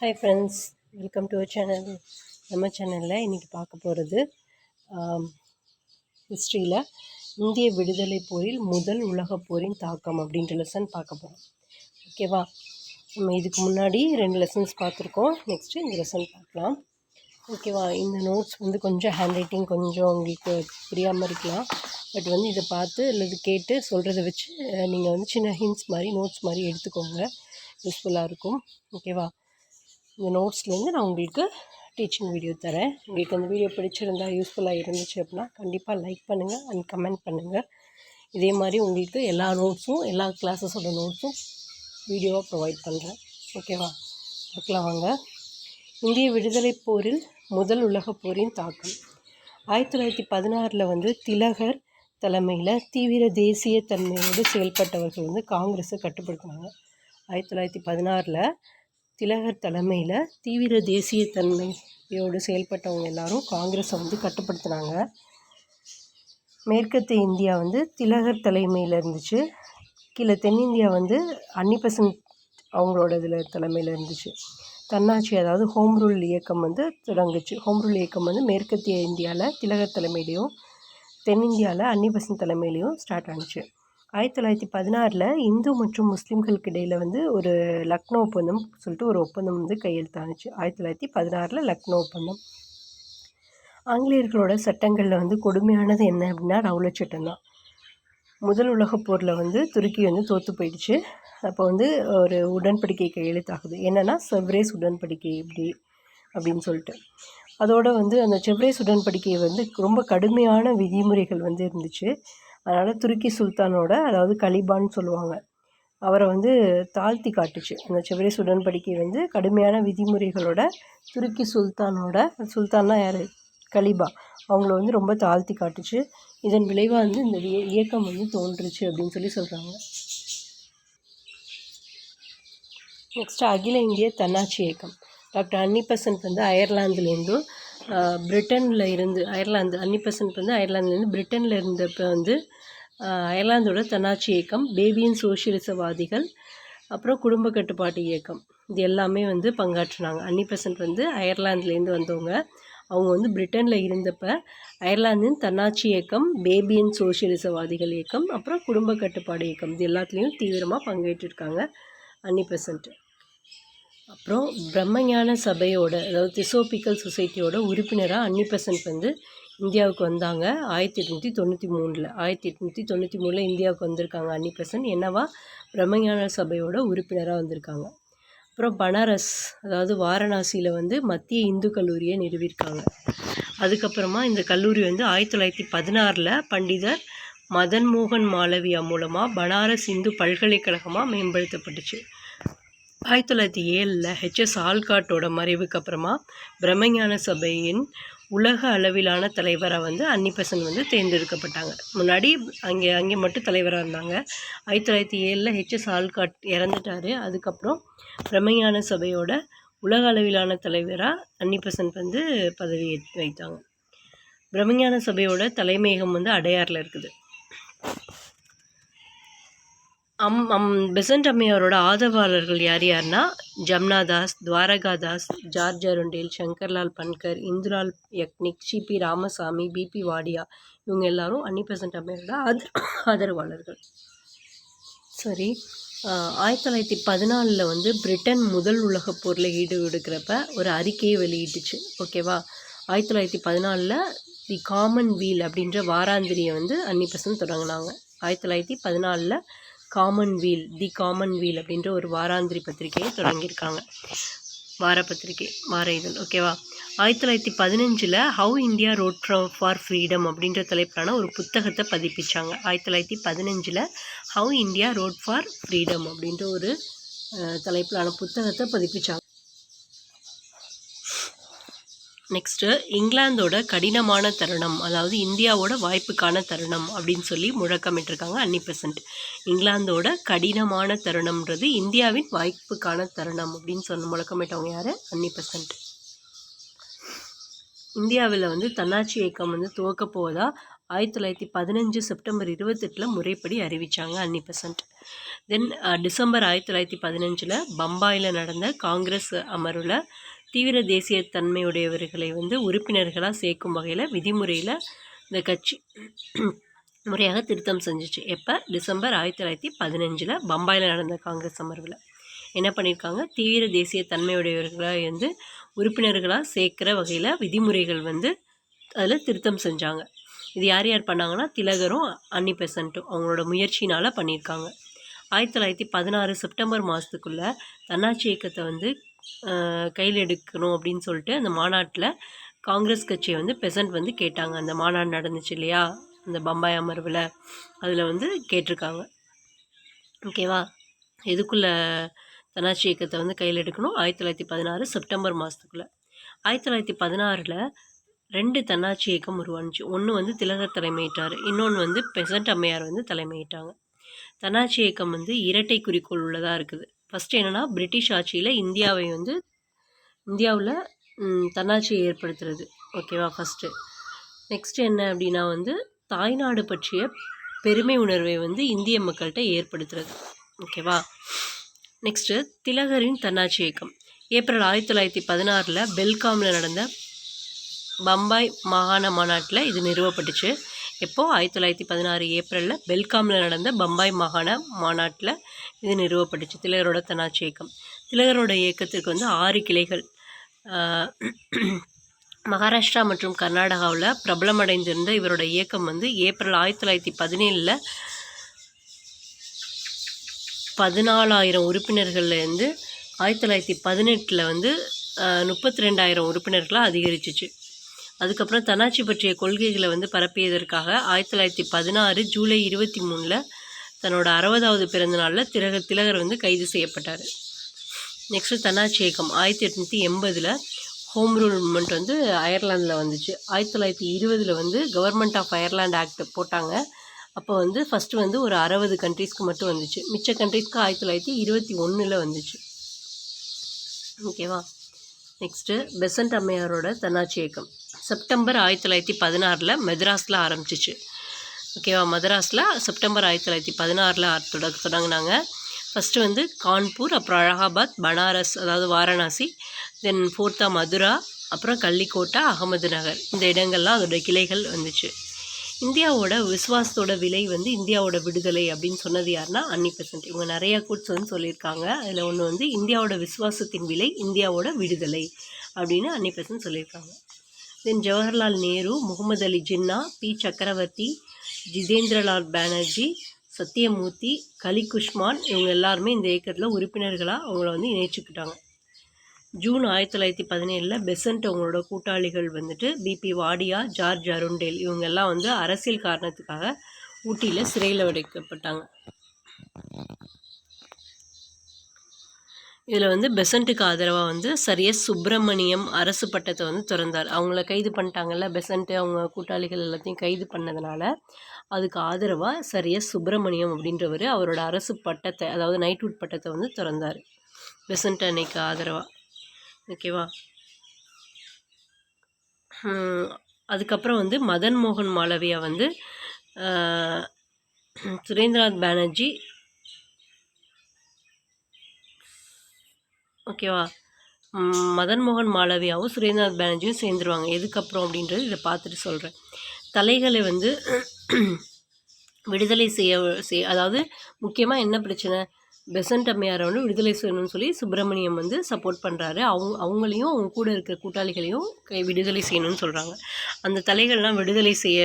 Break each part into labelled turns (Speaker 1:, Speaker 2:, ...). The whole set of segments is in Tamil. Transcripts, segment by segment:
Speaker 1: Hi friends welcome to channel நம்ம சேனலில் இன்றைக்கி பார்க்க போகிறது ஹிஸ்ட்ரியில் இந்திய விடுதலை போரில் முதல் உலகப் போரின் தாக்கம் அப்படின்ற லெசன் பார்க்க போகிறோம் ஓகேவா நம்ம இதுக்கு முன்னாடி ரெண்டு லெசன்ஸ் பார்த்துருக்கோம். நெக்ஸ்ட்டு இந்த லெசன் பார்க்கலாம். ஓகேவா இந்த நோட்ஸ் வந்து கொஞ்சம் ஹேண்ட் ரைட்டிங் கொஞ்சம் உங்களுக்கு புரியாமல் இருக்கலாம். பட் வந்து இதை பார்த்து அல்லது கேட்டு சொல்கிறத வச்சு நீங்கள் வந்து சின்ன ஹிண்ட்ஸ் மாதிரி நோட்ஸ் மாதிரி எடுத்துக்கோங்க. யூஸ்ஃபுல்லாக இருக்கும். ஓகேவா இந்த நோட்ஸ்லேருந்து நான் உங்களுக்கு டீச்சிங் வீடியோ தரேன். உங்களுக்கு அந்த வீடியோ பிடிச்சிருந்தா யூஸ்ஃபுல்லாக இருந்துச்சு அப்படின்னா கண்டிப்பாக லைக் பண்ணுங்கள் அண்ட் கமெண்ட் பண்ணுங்கள் இதே மாதிரி உங்களுக்கு எல்லா நோட்ஸும் எல்லா கிளாஸஸோட நோட்ஸும் வீடியோவாக ப்ரொவைட் பண்ணுறேன் ஓகேவா பார்க்கலாம் வாங்க. இந்திய விடுதலை போரில் முதல் உலகப் போரின் தாக்கம். ஆயிரத்தி தொள்ளாயிரத்தி பதினாறில் வந்து திலகர் தலைமையில் தீவிர தேசிய தன்மையோடு செயல்பட்டவர்கள் வந்து காங்கிரஸை கட்டுப்படுத்தினாங்க. ஆயிரத்தி தொள்ளாயிரத்தி பதினாறில் திலகர் தலைமையில் தீவிர தேசிய தன்மையோடு செயல்பட்டவங்க எல்லாரும் காங்கிரஸை வந்து கட்டுப்படுத்தினாங்க. மேற்கத்திய இந்தியா வந்து திலகர் தலைமையில் இருந்துச்சு. கீழே தென்னிந்தியா வந்து அன்னிபெசன்ட் அவங்களோட இதில் தலைமையில் இருந்துச்சு. தன்னாட்சி அதாவது ஹோம் ரூல் இயக்கம் வந்து தொடங்குச்சு. ஹோம் ரூல் இயக்கம் வந்து மேற்கத்திய இந்தியாவில் திலகர் தலைமையிலையும் தென்னிந்தியாவில் அன்னிபெசன்ட் தலைமையிலையும் ஸ்டார்ட் ஆணுச்சு ஆயிரத்தி தொள்ளாயிரத்தி பதினாறில் இந்து மற்றும் முஸ்லீம்களுக்கு இடையில் வந்து ஒரு லக்னோ ஒப்பந்தம் சொல்லிட்டு ஒரு ஒப்பந்தம் வந்து கையெழுத்தானுச்சு. ஆயிரத்தி தொள்ளாயிரத்தி பதினாறில் லக்னோ ஒப்பந்தம். ஆங்கிலேயர்களோட சட்டங்களில் வந்து கொடுமையானது என்ன அப்படின்னா ரவுல சட்டம் தான். முதல் உலகப் போரில் வந்து துருக்கி வந்து தோற்று போயிடுச்சு. அப்போ வந்து ஒரு உடன்படிக்கை கையெழுத்தாகுது. என்னென்னா செவ்ரேஸ் உடன்படிக்கை இப்படி அப்படின்னு சொல்லிட்டு. அதோடு வந்து அந்த செவ்ரேஸ் உடன்படிக்கை வந்து ரொம்ப கடுமையான விதிமுறைகள் வந்து இருந்துச்சு. அதனால் துருக்கி சுல்தானோட அதாவது கலிபான்னு சொல்லுவாங்க அவரை வந்து தாழ்த்தி காட்டுச்சு. அந்த செவரேஸ் உடன்படிக்கை வந்து கடுமையான விதிமுறைகளோட துருக்கி சுல்தானோட சுல்தான்னா யார்? கலிபா. அவங்கள வந்து ரொம்ப தாழ்த்தி காட்டுச்சு. இதன் விளைவாக வந்து இந்த இயக்கம் வந்து தோன்றுச்சு அப்படின்னு சொல்லி சொல்கிறாங்க நெக்ஸ்ட்டு அகில இந்திய தன்னாட்சி இயக்கம். டாக்டர் அன்னி பெசன்ட் வந்து அயர்லாந்துலேருந்தும் பிரிட்டனில் இருந்து அயர்லாந்து அன்னி பெசன்ட் வந்து அயர்லாந்துலேருந்து பிரிட்டனில் இருந்தப்போ வந்து அயர்லாந்தோட தன்னாட்சி இயக்கம் பேபியின் சோசியலிசவாதிகள் அப்புறம் குடும்ப கட்டுப்பாட்டு இயக்கம் இது எல்லாமே வந்து பங்காற்றினாங்க. அன்னி பெசன்ட் வந்து அயர்லாந்துலேருந்து வந்தவங்க. அவங்க வந்து பிரிட்டனில் இருந்தப்போ அயர்லாந்தின் தன்னாட்சி இயக்கம் பேபியன் சோஷியலிசவாதிகள் இயக்கம் அப்புறம் குடும்ப கட்டுப்பாடு இயக்கம் இது எல்லாத்துலேயும் தீவிரமாக பங்கேற்றிருக்காங்க அன்னி பெசன்ட் அப்புறம் பிரம்மஞான சபையோட அதாவது திசோபிக்கல் சொசைட்டியோட உறுப்பினராக அன்னிபெசன்ட் வந்து இந்தியாவுக்கு வந்தாங்க. ஆயிரத்தி எட்நூற்றி தொண்ணூற்றி மூணில் ஆயிரத்தி எட்நூற்றி தொண்ணூற்றி மூணில் இந்தியாவுக்கு வந்திருக்காங்க அன்னிபெசன்ட் என்னவா? பிரம்மஞான சபையோட உறுப்பினராக வந்திருக்காங்க. அப்புறம் பனாரஸ் அதாவது வாரணாசியில் வந்து மத்திய இந்து கல்லூரியை நிறுவியிருக்காங்க. அதுக்கப்புறமா இந்த கல்லூரி வந்து ஆயிரத்தி தொள்ளாயிரத்தி பதினாறில் பண்டிதர் மதன் மோகன் மாளவியா மூலமாக பனாரஸ் இந்து பல்கலைக்கழகமாக மேம்படுத்தப்பட்டுச்சு. ஆயிரத்தி தொள்ளாயிரத்தி ஏழில் ஹெச்எஸ் ஆல்காட்டோட மறைவுக்கு அப்புறமா பிரம்மஞான சபையின் உலக அளவிலான தலைவராக வந்து அன்னிபெசன் வந்து தேர்ந்தெடுக்கப்பட்டாங்க. முன்னாடி அங்கே அங்கே மட்டும் தலைவராக இருந்தாங்க. ஆயிரத்தி தொள்ளாயிரத்தி ஏழில் ஹெச்எஸ் ஆல்காட் இறந்துட்டார். அதுக்கப்புறம் பிரம்மஞான சபையோட உலக அளவிலான தலைவராக அன்னிபெசன் வந்து பதவி வைத்தாங்க. பிரம்மஞான சபையோட தலைமையகம் வந்து அடையாறில் இருக்குது. அம் அம் பெசன்ட் அம்மையாரோட ஆதரவாளர்கள் யார் யார்னா Jamnadas Dwarkadas George Arundale Shankarlal Banker Indulal Yagnik CP Ramaswamy BP Wadia இவங்க எல்லாரும் அன்னி பெசன்ட் அம்மையாரோட ஆத ஆதரவாளர்கள். சரி ஆயிரத்தி தொள்ளாயிரத்தி பதினாலில் வந்து பிரிட்டன் முதல் உலகப் போரில் ஈடுபடுக்கிறப்ப ஒரு அறிக்கையை வெளியிட்டுச்சு ஓகேவா? ஆயிரத்தி தொள்ளாயிரத்தி பதினாலில் தி காமன் வீல் அப்படின்ற வாராந்திரியை வந்து அன்னி பெசன்ட் தொடங்கினாங்க. ஆயிரத்தி தொள்ளாயிரத்தி பதினாலில் commonweal the commonweal அப்படின்ற ஒரு வாராந்திரி பத்திரிகையை தொடங்கியிருக்காங்க. வார பத்திரிகை வார இதழ் ஓகேவா ஆயிரத்தி தொள்ளாயிரத்தி பதினஞ்சில் how India wrought for freedom அப்படின்ற தலைப்பிலான ஒரு புத்தகத்தை பதிப்பிச்சாங்க. ஆயிரத்தி தொள்ளாயிரத்தி பதினஞ்சில் how India wrought for freedom அப்படின்ற ஒரு தலைப்பிலான புத்தகத்தை பதிப்பிச்சாங்க. நெக்ஸ்ட்டு இங்கிலாந்தோட கடினமான தருணம் அதாவது இந்தியாவோட வாய்ப்புக்கான தருணம் அப்படின்னு சொல்லி முழக்கமிட்டிருக்காங்க அன்னி பெசன்ட். இங்கிலாந்தோட கடினமான தருணம்ன்றது இந்தியாவின் வாய்ப்புக்கான தருணம் அப்படின்னு சொன்ன முழக்கமிட்டவங்க யார்? Annie Besant. இந்தியாவில் வந்து தன்னாட்சி இயக்கம் வந்து துவக்க போவதா? ஆயிரத்தி தொள்ளாயிரத்தி பதினஞ்சு செப்டம்பர் இருபத்தெட்டில் முறைப்படி அறிவித்தாங்க அன்னி பெசன்ட். தென் டிசம்பர் ஆயிரத்தி தொள்ளாயிரத்தி பதினஞ்சில் பம்பாயில் நடந்த காங்கிரஸ் அமர்வில் தீவிர தேசிய தன்மையுடையவர்களை வந்து உறுப்பினர்களாக சேர்க்கும் வகையில் விதிமுறையில் இந்த கட்சி முறையாக திருத்தம் செஞ்சுச்சு. எப்போ? டிசம்பர் ஆயிரத்தி தொள்ளாயிரத்தி பதினஞ்சில் பம்பாயில் நடந்த காங்கிரஸ் அமர்வில். என்ன பண்ணியிருக்காங்க? தீவிர தேசிய தன்மையுடையவர்களாக வந்து உறுப்பினர்களாக சேர்க்குற வகையில் விதிமுறைகள் வந்து அதில் திருத்தம் செஞ்சாங்க. இது யார் யார் பண்ணாங்கன்னா? திலகரும் அன்னி பெசண்ட்டும் அவங்களோட முயற்சினால் பண்ணியிருக்காங்க. ஆயிரத்தி தொள்ளாயிரத்தி பதினாறு செப்டம்பர் மாதத்துக்குள்ளே தன்னாட்சி இயக்கத்தை வந்து கையில் எடுக்கணும் அப்படின்னு சொல்லிட்டு அந்த மாநாட்டில் காங்கிரஸ் கட்சியை வந்து பெசன்ட் வந்து கேட்டாங்க. அந்த மாநாடு நடந்துச்சு இல்லையா? அந்த பம்பாய் அமர்வில் அதில் வந்து கேட்டிருக்காங்க. ஓகேவா எதுக்குள்ளே தன்னாட்சி இயக்கத்தை வந்து கையில் எடுக்கணும்? ஆயிரத்தி தொள்ளாயிரத்தி பதினாறு செப்டம்பர் மாதத்துக்குள்ளே ஆயிரத்தி தொள்ளாயிரத்தி பதினாறில் ரெண்டு தன்னாட்சி இயக்கம் உருவானுச்சு. ஒன்று வந்து திலகர் தலைமையிட்டார். இன்னொன்று வந்து பெசன்ட் அம்மையார் வந்து தலைமையிட்டாங்க. தன்னாட்சி இயக்கம் வந்து இரட்டை குறிக்கோள் உள்ளதாக இருக்குது. ஃபஸ்ட்டு என்னென்னா பிரிட்டிஷ் ஆட்சியில் இந்தியாவை வந்து இந்தியாவில் தன்னாட்சியை ஏற்படுத்துறது. ஓகேவா ஃபஸ்ட்டு நெக்ஸ்ட்டு என்ன அப்படின்னா வந்து தாய்நாடு பற்றிய பெருமை உணர்வை வந்து இந்திய மக்கள்கிட்ட ஏற்படுத்துறது. ஓகேவா நெக்ஸ்ட்டு திலகரின் தன்னாட்சி இயக்கம். ஏப்ரல் ஆயிரத்தி தொள்ளாயிரத்தி பதினாறில் பெல்காமில் நடந்த பம்பாய் மாகாண மாநாட்டில் இது நிறுவப்பட்டுச்சு. எப்போது ஆயிரத்தி தொள்ளாயிரத்தி பதினாறு ஏப்ரலில் பெல்காமில் நடந்த பம்பாய் மாகாண மாநாட்டில் இது நிறுவப்பட்டுச்சு. திலகரோட தன்னாட்சி இயக்கம். திலகரோட இயக்கத்திற்கு வந்து ஆறு கிளைகள். மகாராஷ்டிரா மற்றும் கர்நாடகாவில் பிரபலமடைந்திருந்த இவரோட இயக்கம் வந்து ஏப்ரல் ஆயிரத்தி தொள்ளாயிரத்தி பதினேழில் பதினாலாயிரம் உறுப்பினர்கள்லேருந்து ஆயிரத்தி தொள்ளாயிரத்தி பதினெட்டில் வந்து முப்பத்தி ரெண்டாயிரம் உறுப்பினர்களாக அதிகரிச்சிச்சு. அதுக்கப்புறம் தன்னாட்சி பற்றிய கொள்கைகளை வந்து பரப்பியதற்காக ஆயிரத்தி தொள்ளாயிரத்தி பதினாறு ஜூலை இருபத்தி மூணில் தன்னோட அறுபதாவது பிறந்த நாளில் திலகர் திலகர் வந்து கைது செய்யப்பட்டார். நெக்ஸ்ட்டு தன்னாட்சி இயக்கம் ஆயிரத்தி எட்நூற்றி எண்பதில் ஹோம் ரூல் மூமெண்ட் வந்து அயர்லாந்தில் வந்துச்சு. ஆயிரத்தி தொள்ளாயிரத்தி இருபதில் வந்து கவர்மெண்ட் ஆஃப் அயர்லாண்ட் ஆக்ட் போட்டாங்க. அப்போ வந்து ஃபஸ்ட்டு வந்து ஒரு அறுபது கண்ட்ரீஸ்க்கு மட்டும் வந்துச்சு. மிச்ச கண்ட்ரீஸ்க்கு ஆயிரத்தி தொள்ளாயிரத்தி இருபத்தி ஒன்றில் வந்துச்சு. ஓகேவா நெக்ஸ்ட்டு பெசன்ட் அம்மையாரோட தன்னாட்சி இயக்கம். செப்டம்பர் ஆயிரத்தி தொள்ளாயிரத்தி பதினாறில் மெத்ராஸில் ஆரம்பிச்சிச்சு. ஓகேவா மதராஸில் செப்டம்பர் ஆயிரத்தி தொள்ளாயிரத்தி பதினாறில் தொட தொடங்கினாங்க. ஃபஸ்ட்டு வந்து கான்பூர் அப்புறம் அலகாபாத் பனாரஸ் அதாவது வாரணாசி தென் ஃபோர்த்தா மதுரா அப்புறம் கள்ளிக்கோட்டை அகமது நகர். இந்த இடங்கள்லாம் அதோடய கிளைகள் வந்துச்சு. இந்தியாவோட விஸ்வாசத்தோட விலை வந்து இந்தியாவோட விடுதலை அப்படின்னு சொன்னது யாருன்னா அன்னி பெசன்ட். இவங்க நிறையா கூட்ஸ் வந்து சொல்லியிருக்காங்க. அதில் ஒன்று வந்து இந்தியாவோட விஸ்வாசத்தின் விலை இந்தியாவோட விடுதலை அப்படின்னு அன்னி பெசன்ட் சொல்லியிருக்காங்க. Then Jawaharlal Nehru Muhammad Ali Jinnah B. சக்கரவர்த்தி ஜிதேந்திரலால் பானர்ஜி சத்யமூர்த்தி கலி குஷ்மான் இவங்க எல்லாருமே இந்த இயக்கத்தில் உறுப்பினர்களாக அவங்கள வந்து இணைச்சிக்கிட்டாங்க. ஜூன் ஆயிரத்தி தொள்ளாயிரத்தி பதினேழில் பெசன்ட் அவங்களோட கூட்டாளிகள் வந்துட்டு பிபி வாடியா ஜார்ஜ் அருண்டேல் இவங்க எல்லாம் வந்து அரசியல் காரணத்துக்காக ஊட்டியில் சிறையில் வைக்கப்பட்டாங்க இதில் வந்து பெசண்ட்டுக்கு ஆதரவாக வந்து சரியா சுப்பிரமணியம் அரசு பட்டத்தை வந்து திறந்தார். அவங்கள கைது பண்ணிட்டாங்கல்ல பெசண்ட்டு அவங்க கூட்டாளிகள் எல்லாத்தையும் கைது பண்ணதுனால அதுக்கு ஆதரவாக சரியா சுப்பிரமணியம் அப்படின்றவர் அவரோட அரசு பட்டத்தை அதாவது நைட்வுட் பட்டத்தை வந்து திறந்தார். பெசண்ட் அன்னைக்கு ஆதரவாக ஓகேவா அதுக்கப்புறம் வந்து மதன் மோகன் மாளவியா வந்து சுரேந்திரநாத் பானர்ஜி ஓகேவா? மதன் மோகன் மாளவியாவும் சுரேந்திரநாத் பானர்ஜியும் சேர்ந்துருவாங்க. எதுக்கப்புறம் அப்படின்றது இதை பார்த்துட்டு சொல்கிறேன் தலைகளை வந்து விடுதலை செய்ய செய் அதாவது முக்கியமாக என்ன பிரச்சனை? பெசன்ட் அம்மையாரை வந்து விடுதலை செய்யணும்னு சொல்லி சுப்பிரமணியம் வந்து சப்போர்ட் பண்ணுறாரு அவங்க அவங்களையும் அவங்க கூட இருக்கிற கூட்டாளிகளையும் விடுதலை செய்யணும்னு சொல்கிறாங்க அந்த தலைகள்லாம் விடுதலை செய்ய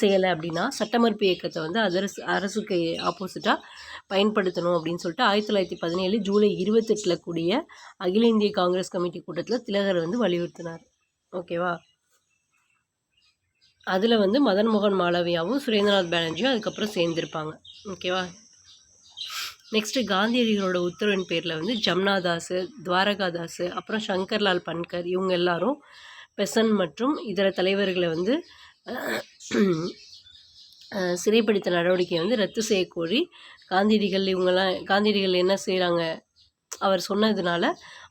Speaker 1: செய்யலை அப்படின்னா சட்டமறுப்பு இயக்கத்தை வந்து அரசு அரசுக்கு ஆப்போசிட்டாக பயன்படுத்தணும் அப்படின்னு சொல்லிட்டு ஆயிரத்தி தொள்ளாயிரத்தி பதினேழு ஜூலை இருபத்தெட்டில் கூடிய அகில இந்திய காங்கிரஸ் கமிட்டி கூட்டத்தில் திலகர் வந்து வலியுறுத்தினார். ஓகேவா? அதில் வந்து மதன் மோகன் மாளவியாவும் சுரேந்திரநாத் பானர்ஜியும் அதுக்கப்புறம் சேர்ந்துருப்பாங்க. ஓகேவா? நெக்ஸ்ட்டு காந்தியடிகளோட உத்தரவின் பேரில் வந்து ஜம்னாதாஸு துவாரகாதாஸு அப்புறம் சங்கர்லால் பன்கர் இவங்க எல்லாரும் பெசன் மற்றும் இதர தலைவர்களை வந்து சிறைப்படுத்த நடவடிக்கையை வந்து ரத்து செய்யக்கோரி காந்தியடிகள் இவங்கெல்லாம் காந்தியடிகள் என்ன செய்கிறாங்க அவர் சொன்னதுனால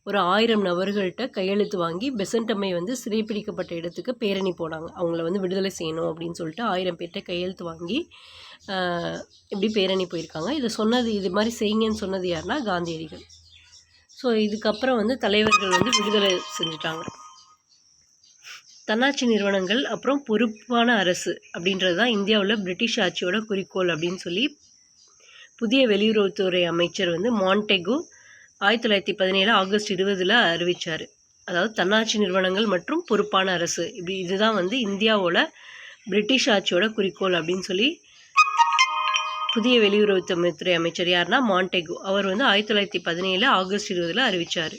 Speaker 1: ஒரு ஆயிரம் நபர்கள்ட்ட கையெழுத்து வாங்கி பெசண்டம்மை அம்மை வந்து சிறைப்பிடிக்கப்பட்ட இடத்துக்கு பேரணி போனாங்க. அவங்கள வந்து விடுதலை செய்யணும் அப்படின்னு சொல்லிட்டு ஆயிரம் பேர்கிட்ட கையெழுத்து வாங்கி இப்படி பேரணி போயிருக்காங்க. இதை சொன்னது இது மாதிரி செய்யுங்கன்னு சொன்னது யாருன்னா காந்தியடிகள். ஸோ இதுக்கப்புறம் வந்து தலைவர்கள் வந்து விடுதலை செஞ்சுட்டாங்க. தன்னாட்சி நிறுவனங்கள் அப்புறம் பொறுப்பான அரசு அப்படின்றது தான் இந்தியாவில் பிரிட்டிஷ் ஆட்சியோட குறிக்கோள் அப்படின்னு சொல்லி புதிய வெளியுறவுத்துறை அமைச்சர் வந்து மாண்டெகு ஆயிரத்தி தொள்ளாயிரத்தி பதினேழு ஆகஸ்ட் இருபதில் அறிவித்தார் அதாவது தன்னாட்சி நிறுவனங்கள் மற்றும் பொறுப்பான அரசு. இப்படி இதுதான் வந்து இந்தியாவோட பிரிட்டிஷ் ஆட்சியோட குறிக்கோள் அப்படின்னு சொல்லி புதிய வெளியுறவுத்துறை அமைச்சர் யாருன்னா மாண்டெகு. அவர் வந்து ஆயிரத்தி தொள்ளாயிரத்தி பதினேழு ஆகஸ்ட் இருபதில் அறிவித்தார்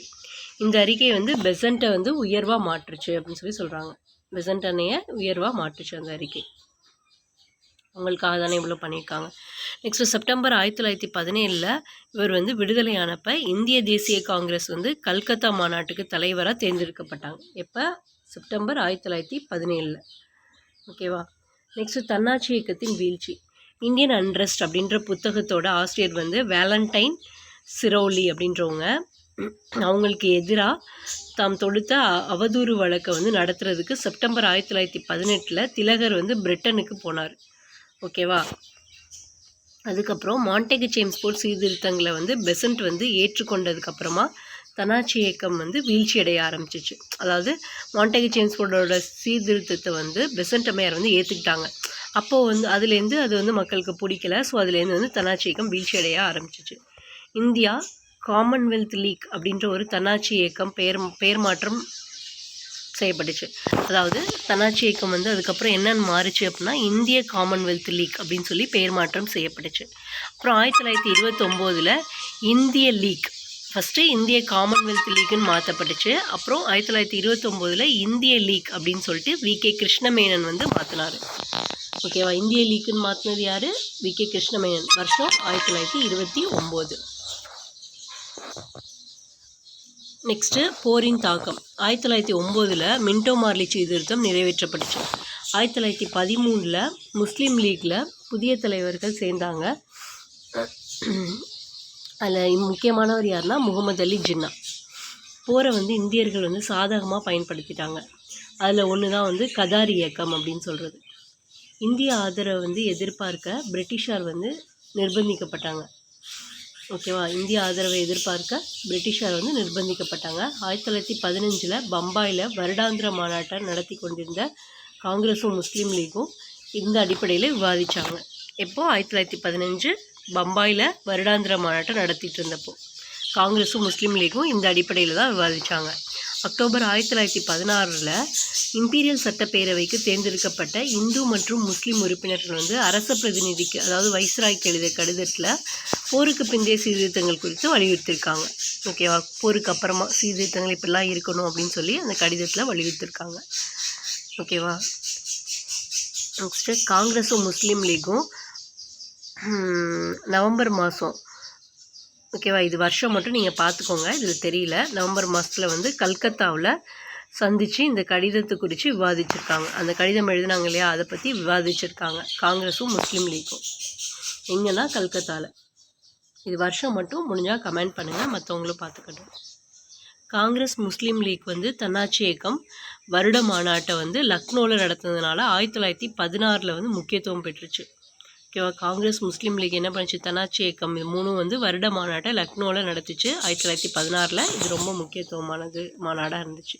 Speaker 1: இந்த அறிக்கை வந்து பெசண்ட்டை வந்து உயர்வாக மாற்றுச்சு அப்படின்னு சொல்லி சொல்கிறாங்க பெசண்ட் அன்னையை உயர்வாக மாற்றுச்சு அந்த அறிக்கை. அவங்களுக்காக தானே இவ்வளோ பண்ணியிருக்காங்க. நெக்ஸ்ட்டு செப்டம்பர் ஆயிரத்தி தொள்ளாயிரத்தி பதினேழில் இவர் வந்து விடுதலையானப்போ இந்திய தேசிய காங்கிரஸ் வந்து கல்கத்தா மாநாட்டுக்கு தலைவராக தேர்ந்தெடுக்கப்பட்டாங்க. எப்போ? செப்டம்பர் ஆயிரத்தி தொள்ளாயிரத்தி பதினேழில். ஓகேவா நெக்ஸ்ட்டு தன்னாட்சி இயக்கத்தின் வீழ்ச்சி. இந்தியன் அண்ட்ரஸ்ட் அப்படின்ற புத்தகத்தோட ஆசிரியர் வந்து வேலண்டைன் சிரோலி அப்படின்றவங்க. அவங்களுக்கு எதிராக தாம் தொடுத்த அவதூறு வழக்கை வந்து நடத்துறதுக்கு செப்டம்பர் ஆயிரத்தி தொள்ளாயிரத்தி பதினெட்டில் திலகர் வந்து பிரிட்டனுக்கு போனார். ஓகேவா? அதுக்கப்புறம் மாண்டெகு சேம்ஸ்போர்ட் சீர்திருத்தங்களை வந்து பெசன்ட் வந்து ஏற்றுக்கொண்டதுக்கப்புறமா தன்னாட்சி இயக்கம் வந்து வீழ்ச்சி அடைய ஆரம்பிச்சிச்சு. அதாவது மாண்டேகு சேம்ஸ் போர்டோட சீர்திருத்தத்தை வந்து பெசன்ட் அம்மையார் வந்து ஏற்றுக்கிட்டாங்க அப்போது வந்து அதுலேருந்து அது வந்து மக்களுக்கு பிடிக்கல. ஸோ அதுலேருந்து வந்து தன்னாட்சி இயக்கம் வீழ்ச்சி அடைய ஆரம்பிச்சிச்சு. இந்தியா காமன்வெல்த் லீக் அப்படின்ற ஒரு தன்னாட்சி இயக்கம் பெயர் பெயர் மாற்றம் செய்யப்பட்டுச்சு அதாவது தன்னாட்சி இயக்கம் வந்து அதுக்கப்புறம் என்னென்னு மாறுச்சு அப்படின்னா இந்திய காமன்வெல்த் லீக் அப்படின்னு சொல்லி பெயர் மாற்றம் செய்யப்பட்டுச்சு. அப்புறம் ஆயிரத்தி தொள்ளாயிரத்தி இருபத்தொம்போதில் India league first India commonwealth லீக்குன்னு மாற்றப்பட்டுச்சு அப்புறம் ஆயிரத்தி தொள்ளாயிரத்தி இருபத்தொம்போதில் இந்திய லீக் அப்படின்னு சொல்லிட்டு வி கே கிருஷ்ணமேனன் வந்து மாற்றினார் ஓகேவா இந்திய லீக்குன்னு மாற்றினது யார்? V K Krishna Menon. வருஷம் ஆயிரத்தி தொள்ளாயிரத்தி இருபத்தி ஒம்பது. நெக்ஸ்ட்டு போரின் தாக்கம். ஆயிரத்தி தொள்ளாயிரத்தி ஒம்போதில் மின்டோ மார்லி சீர்திருத்தம் நிறைவேற்றப்பட்டுச்சு. ஆயிரத்தி தொள்ளாயிரத்தி பதிமூணில் முஸ்லீம் லீக்கில் புதிய தலைவர்கள் சேர்ந்தாங்க. அதில் முக்கியமானவர் யாருன்னா முகமது அலி ஜின்னா. போரை வந்து இந்தியர்கள் வந்து சாதகமாக பயன்படுத்திட்டாங்க. அதில் ஒன்று தான் வந்து கதார் இயக்கம் அப்படின்னு சொல்கிறது இந்திய ஆதரவை வந்து எதிர்பார்க்க பிரிட்டிஷார் வந்து நிர்பந்திக்கப்பட்டாங்க. ஓகேவா? இந்திய ஆதரவை எதிர்பார்க்க பிரிட்டிஷார் வந்து நிர்பந்திக்கப்பட்டாங்க. ஆயிரத்தி தொள்ளாயிரத்தி பதினஞ்சில் பம்பாயில் வருடாந்திர மாநாட்டை நடத்தி கொண்டிருந்த காங்கிரஸும் முஸ்லீம் லீகும் இந்த அடிப்படையில் விவாதித்தாங்க எப்போ? ஆயிரத்தி தொள்ளாயிரத்தி பதினஞ்சு பம்பாயில் வருடாந்திர மாநாட்டை நடத்திட்டு இருந்தப்போ. காங்கிரஸும் முஸ்லீம் லீக்கும் இந்த அடிப்படையில் தான் விவாதித்தாங்க அக்டோபர் ஆயிரத்தி தொள்ளாயிரத்தி பதினாறில் இம்பீரியல் சட்டப்பேரவைக்கு தேர்ந்தெடுக்கப்பட்ட இந்து மற்றும் முஸ்லீம் உறுப்பினர்கள் வந்து அரச பிரதிநிதிக்கு அதாவது வைஸ்ராய்க்கு எழுதிய கடிதத்தில் போருக்கு பிந்தைய சீர்திருத்தங்கள் குறித்து வலியுறுத்தியிருக்காங்க ஓகேவா போருக்கு அப்புறமா சீர்திருத்தங்கள் இப்படிலாம் இருக்கணும் அப்படின்னு சொல்லி அந்த கடிதத்தில் வலியுறுத்தியிருக்காங்க ஓகேவா நெக்ஸ்ட்டு காங்கிரஸும் முஸ்லீம் லீகும் நவம்பர் மாதம் ஓகேவா? இது வருஷம் மட்டும் நீங்கள் பார்த்துக்கோங்க இதில் தெரியல. நவம்பர் மாதத்தில் வந்து கல்கத்தாவில் சந்தித்து இந்த கடிதத்தை குறித்து விவாதிச்சிருக்காங்க. அந்த கடிதம் எழுதினாங்க இல்லையா? அதை பற்றி விவாதிச்சிருக்காங்க. காங்கிரஸும் முஸ்லீம் லீக்கும். எங்கன்னா கல்கத்தாவில் இது வருஷம் மட்டும் முடிஞ்சால் கமெண்ட் பண்ணுங்கள் மற்றவங்களும் பார்த்துக்கட்டும் காங்கிரஸ் முஸ்லீம் லீக் வந்து தன்னாட்சி இயக்கம் வருட மாநாட்டை வந்து லக்னோவில் நடத்துனதுனால ஆயிரத்தி தொள்ளாயிரத்தி பதினாறில் வந்து முக்கியத்துவம் பெற்றுச்சு. ஓகேவா காங்கிரஸ் முஸ்லீம் லீக் என்ன பண்ணுச்சு? தனாட்சி இயக்கம் இது மூணும் வந்து வருட மாநாட்டை லக்னோவில் நடத்துச்சு. ஆயிரத்தி தொள்ளாயிரத்தி பதினாறில் இது ரொம்ப முக்கியத்துவமானது மாநாடாக இருந்துச்சு.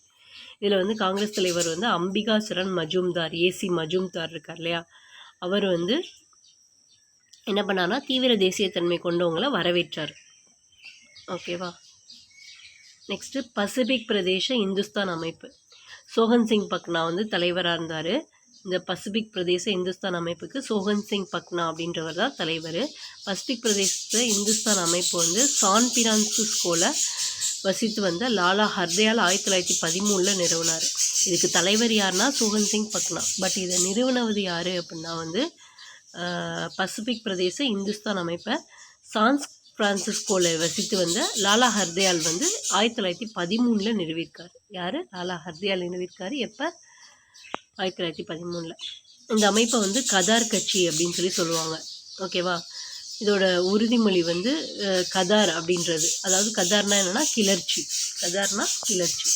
Speaker 1: இதில் வந்து காங்கிரஸ் தலைவர் வந்து அம்பிகா சரண் மஜூம்தார் ஏசி மஜூம்தார் இருக்கார் இல்லையா? அவர் வந்து என்ன பண்ணார்னா தீவிர தேசியத்தன்மை கொண்டவங்களை வரவேற்றார். ஓகேவா? நெக்ஸ்ட்டு பசிபிக் பிரதேச இந்துஸ்தான் அமைப்பு. சோகன் சிங் பக்னா வந்து தலைவராக இருந்தார். இந்த பசிபிக் பிரதேச இந்துஸ்தான் அமைப்புக்கு சோகன் சிங் பக்னா அப்படின்றவர் தான் தலைவர். பசிபிக் பிரதேச இந்துஸ்தான் அமைப்பு வந்து சான் பிரான்சிஸ்கோவில் வசித்து வந்த லாலா ஹர்தயால் ஆயிரத்தி தொள்ளாயிரத்தி பதிமூணில் நிறுவனார். இதுக்கு தலைவர் யாருன்னா சோகன் சிங் பக்னா. பட் இதை நிறுவனவது யார் அப்படின்னா வந்து பசிபிக் பிரதேச இந்துஸ்தான் அமைப்பை சான்ஸ் பிரான்சிஸ்கோவில் வசித்து வந்த லாலா ஹர்தயால் வந்து ஆயிரத்தி தொள்ளாயிரத்தி பதிமூணில் நிறுவியிருக்கார். யார்? லாலா ஹர்தயால் நிறுவியிருக்காரு. எப்போ? ஆயிரத்தி தொள்ளாயிரத்தி பதிமூணில். இந்த அமைப்பை வந்து கதார் கட்சி அப்படின்னு சொல்லி சொல்லுவாங்க. ஓகேவா? இதோட உறுதிமொழி வந்து கதார் அப்படின்றது. அதாவது கதார்னா என்னென்னா கிளர்ச்சி. கதார்னா கிளர்ச்சி.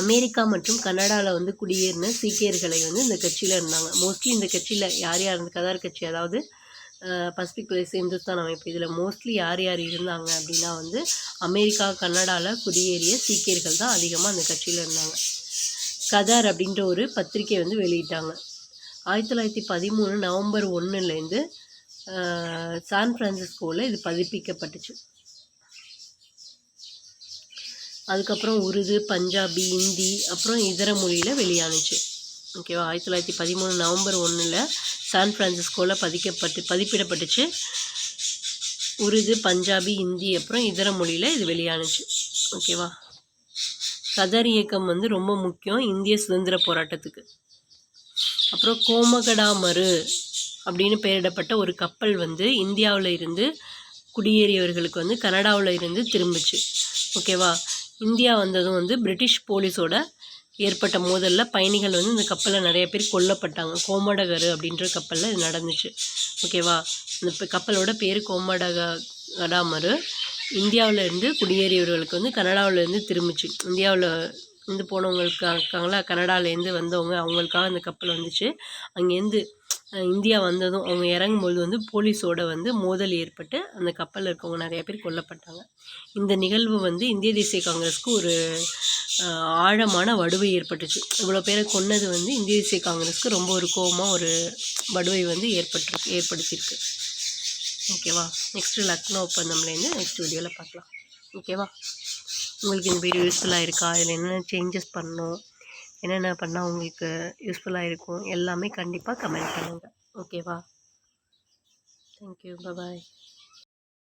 Speaker 1: அமெரிக்கா மற்றும் கனடாவில் வந்து குடியேறின சீக்கியர்களை வந்து இந்த கட்சியில் இருந்தாங்க. மோஸ்ட்லி இந்த கட்சியில் யார் யார் இந்த கதார் கட்சி அதாவது பசிபிக் பிளேஸ் இந்துஸ்தான் அமைப்பு இதில் மோஸ்ட்லி யார் யார் இருந்தாங்க அப்படின்னா வந்து அமெரிக்கா கனடாவில் குடியேறிய சீக்கியர்கள் தான் அதிகமாக அந்த கட்சியில் இருந்தாங்க. கதார் அப்படின்ற ஒரு பத்திரிக்கை வந்து வெளியிட்டாங்க. ஆயிரத்தி தொள்ளாயிரத்தி பதிமூணு நவம்பர் ஒன்றுலேருந்து சான் ஃப்ரான்சிஸ்கோவில் இது பதிப்பிக்கப்பட்டுச்சு. அதுக்கப்புறம் உருது பஞ்சாபி இந்தி அப்புறம் இதர மொழியில் வெளியானுச்சு. ஓகேவா? ஆயிரத்தி தொள்ளாயிரத்தி பதிமூணு நவம்பர் ஒன்றில் சான் ஃப்ரான்சிஸ்கோவில் பதிக்கப்பட்டு பதிப்பிடப்பட்டுச்சு. உருது பஞ்சாபி இந்தி அப்புறம் இதர மொழியில் இது வெளியானுச்சு. ஓகேவா? கதர் இயக்கம் வந்து ரொம்ப முக்கியம் இந்திய சுதந்திர போராட்டத்துக்கு. அப்புறம் கோமகடாமரு அப்படின்னு பெயரிடப்பட்ட ஒரு கப்பல் வந்து இந்தியாவில் இருந்து குடியேறியவர்களுக்கு வந்து கனடாவில் இருந்து திரும்பிச்சு. ஓகேவா? இந்தியா வந்ததும் வந்து பிரிட்டிஷ் போலீஸோட ஏற்பட்ட மோதலில் பயணிகள் வந்து இந்த கப்பலில் நிறைய பேர் கொல்லப்பட்டாங்க. கோமடகர் அப்படின்ற கப்பலில் இது நடந்துச்சு. ஓகேவா இந்த கப்பலோட பேர் கோமடக கடாமரு இந்தியாவில் இருந்து குடியேறியவர்களுக்கு வந்து கனடாவிலேருந்து திரும்பிச்சு. இந்தியாவில் இருந்து போனவங்களுக்கு இருக்காங்களா கனடாலேருந்து வந்தவங்க அவங்களுக்காக அந்த கப்பல் வந்துச்சு. அங்கேருந்து இந்தியா வந்ததும் அவங்க இறங்கும்போது வந்து போலீஸோட வந்து மோதல் ஏற்பட்டு அந்த கப்பலில் இருக்கவங்க நிறைய பேர் கொல்லப்பட்டாங்க. இந்த நிகழ்வு வந்து இந்திய தேசிய காங்கிரஸ்க்கு ஒரு ஆழமான வடுவை ஏற்பட்டுச்சு. இவ்வளோ பேரை கொன்னது வந்து இந்திய தேசிய காங்கிரஸ்க்கு ரொம்ப ஒரு கோபமாக ஒரு வடுவை வந்து ஏற்பட்டிருக்கு ஏற்படுத்தியிருக்கு. ஓகேவா? நெக்ஸ்ட்டு லக்னோ ஒப்பந்தம்லேருந்து நெக்ஸ்ட் வீடியோவில் பார்க்கலாம். ஓகேவா? உங்களுக்கு இந்த வீடியோ யூஸ்ஃபுல்லாக இருக்கா? இதில் என்னென்ன சேஞ்சஸ் பண்ணணும்? என்னென்ன பண்ணால் உங்களுக்கு யூஸ்ஃபுல்லாக இருக்கும் எல்லாமே கண்டிப்பாக கமெண்ட் பண்ணுங்கள் ஓகேவா தேங்க்யூ பாய்